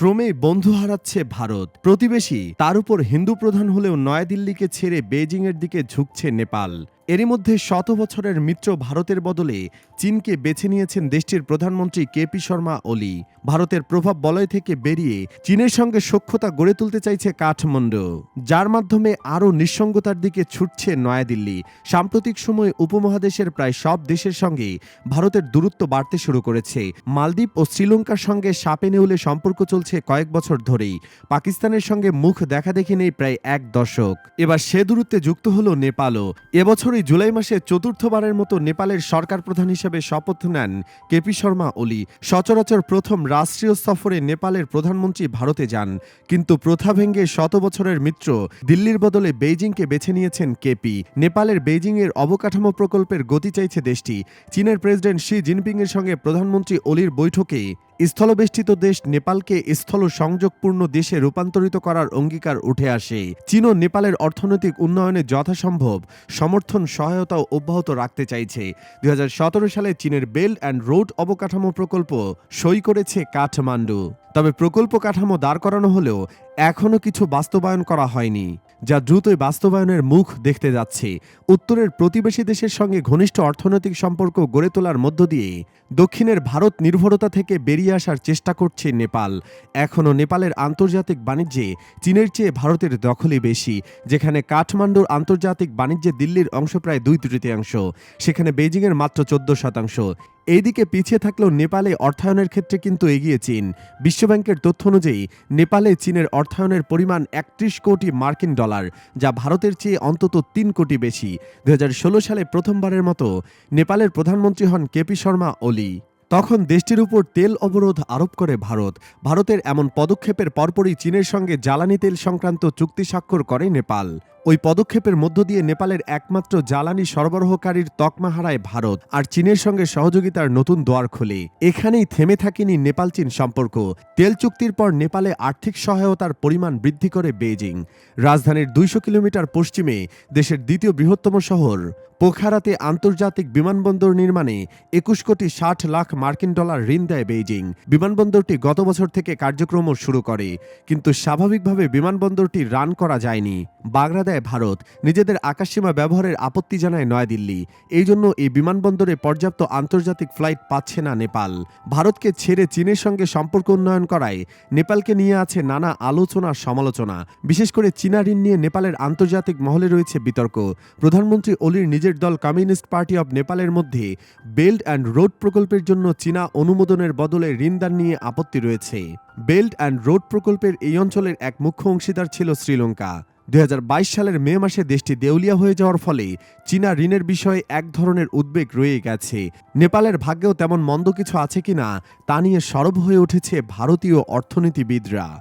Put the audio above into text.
ক্রমেই বন্ধু হারাচ্ছে ভারত। প্রতিবেশী, তার উপর হিন্দু প্রধান হলেও নয়াদিল্লিকে ছেড়ে বেজিংয়ের দিকে ঝুঁকছে নেপাল। এরই মধ্যে শত বছরের মিত্র ভারতের বদলে চীনকে বেছে নিয়েছেন দেশটির প্রধানমন্ত্রী কেপি শর্মা ওলি। ভারতের প্রভাব বলয় থেকে বেরিয়ে চীনের সঙ্গে সখ্যতা গড়ে তুলতে চাইছে কাঠমান্ডু। যার মাধ্যমে আরও নিঃসঙ্গতার দিকে ছুটছে নয়াদিল্লি। সাম্প্রতিক সময়ে উপমহাদেশের প্রায় সব দেশের সঙ্গে ভারতের দূরত্ব বাড়তে শুরু করেছে। মালদ্বীপ ও শ্রীলঙ্কার সঙ্গে সাপে নেউলে সম্পর্ক চলছে কয়েক বছর ধরেই। পাকিস্তানের সঙ্গে মুখ দেখা দেখি নেই প্রায় এক দশক। এবার সে দূরত্বে যুক্ত হল নেপালও। এবছরই জুলাই মাসে চতুর্থবারের মতো নেপালের সরকার প্রধান হিসেবে শপথ নেন কেপি শর্মা ওলি। সচরাচর প্রথম রাষ্ট্রীয় সফরে নেপালের প্রধানমন্ত্রী ভারতে যান, কিন্তু প্রথা ভেঙ্গে শত বছরের মিত্র দিল্লির বদলে বেইজিংকে বেছে নিয়েছেন কেপি। নেপালের বেইজিংয়ের অবকাঠামো প্রকল্পের গতি চাইছে দেশটি। চীনের প্রেসিডেন্ট শি জিনপিংয়ের সঙ্গে প্রধানমন্ত্রী ওলির বৈঠকে স্থলবেষ্টিত দেশ নেপালকে স্থল সংযোগপূর্ণ দেশে রূপান্তরিত করার অঙ্গীকার উঠে আসে। চীন ও নেপালের অর্থনৈতিক উন্নয়নে যথাসম্ভব সমর্থন, সহায়তা অব্যাহত রাখতে চাইছে। দু হাজার সতেরো সালে চীনের বেল্ট অ্যান্ড রোড অবকাঠামো প্রকল্প সই করেছে কাঠমান্ডু। তবে প্রকল্প কাঠামো দাঁড় করানো হলেও এখনও কিছু বাস্তবায়ন করা হয়নি। যা দ্রুতই বাস্তবায়নের মুখ দেখতে যাচ্ছে। উত্তরের প্রতিবেশী দেশের সঙ্গে ঘনিষ্ঠ অর্থনৈতিক সম্পর্ক গড়ে তোলার মধ্য দিয়ে দক্ষিণের ভারত নির্ভরতা থেকে বেরিয়ে আসার চেষ্টা করছে নেপাল। এখনও নেপালের আন্তর্জাতিক বাণিজ্যে চীনের চেয়ে ভারতের দখলই বেশি, যেখানে কাঠমান্ডুর আন্তর্জাতিক বাণিজ্যে দিল্লির অংশ প্রায় দুই তৃতীয়াংশ সেখানে বেজিংয়ের মাত্র চোদ্দ শতাংশ। এইদিকে পিছিয়ে থাকলেও নেপালে অর্থায়নের ক্ষেত্রে কিন্তু এগিয়ে চীন। বিশ্বব্যাংকের তথ্য অনুযায়ী, নেপালে চীনের অর্থায়নের পরিমাণ একত্রিশ কোটি মার্কিন ডলার, যা ভারতের চেয়ে অন্তত তিন কোটি বেশি। দুহাজার ষোলো সালে প্রথমবারের মতো নেপালের প্রধানমন্ত্রী হন কেপি শর্মা, ওলি। তখন দেশটির উপর তেল অবরোধ আরোপ করে ভারত। ভারতের এমন পদক্ষেপের পরপরই চীনের সঙ্গে জ্বালানি তেল সংক্রান্ত চুক্তি স্বাক্ষর করে নেপাল। ওই পদক্ষেপের মধ্য দিয়ে নেপালের একমাত্র জ্বালানি সরবরাহকারীর তকমা হারায় ভারত আর চীনের সঙ্গে সহযোগিতার নতুন দোয়ার খোলে। এখানেই থেমে থাকেনি নেপাল চীন সম্পর্ক। তেল চুক্তির পর নেপালে আর্থিক সহায়তার পরিমাণ বৃদ্ধি করে বেজিং রাজধানীর দুইশো কিলোমিটার পশ্চিমে দেশের দ্বিতীয় বৃহত্তম শহর। পোখারাতে আন্তর্জাতিক বিমানবন্দর নির্মাণে একুশ কোটি ষাট লাখ মার্কিন ডলার ঋণ দেয় বেইজিং। বিমানবন্দরটি গত বছর থেকে কার্যক্রম শুরু করে, কিন্তু স্বাভাবিকভাবে বিমানবন্দরটি রান করা যায়নি। বাগড়া দেয় ভারত। নিজেদের আকাশসীমা ব্যবহারের আপত্তি জানায় নয়াদিল্লি। এই জন্য এই বিমানবন্দরে পর্যাপ্ত আন্তর্জাতিক ফ্লাইট পাচ্ছে না নেপাল। ভারতকে ছেড়ে চীনের সঙ্গে সম্পর্ক উন্নয়ন করায় নেপালকে নিয়ে আছে নানা আলোচনা, সমালোচনা। বিশেষ করে চীনা ঋণ নিয়ে নেপালের আন্তর্জাতিক মহলে রয়েছে বিতর্ক। প্রধানমন্ত্রী অলির নিজের দল কমিউনিস্ট পার্টি অব নেপালের মধ্যে বেল্ট অ্যান্ড রোড প্রকল্পের জন্য চীনা অনুমোদনের বদলে ঋণদান নিয়ে আপত্তি রয়েছে। বেল্ট অ্যান্ড রোড প্রকল্পের এই অঞ্চলের এক মুখ্য অংশীদার ছিল শ্রীলঙ্কা। দুই হাজার বাইশ সালের মে মাসে দেশটি দেউলিয়া হয়ে যাওয়ার ফলে চীনা ঋণের বিষয়ে এক ধরনের উদ্বেগ রয়ে গেছে। নেপালের ভাগ্যেও তেমন মন্দ কিছু আছে কিনা তা নিয়ে সরব হয়ে উঠেছে ভারতীয় অর্থনীতিবিদরা।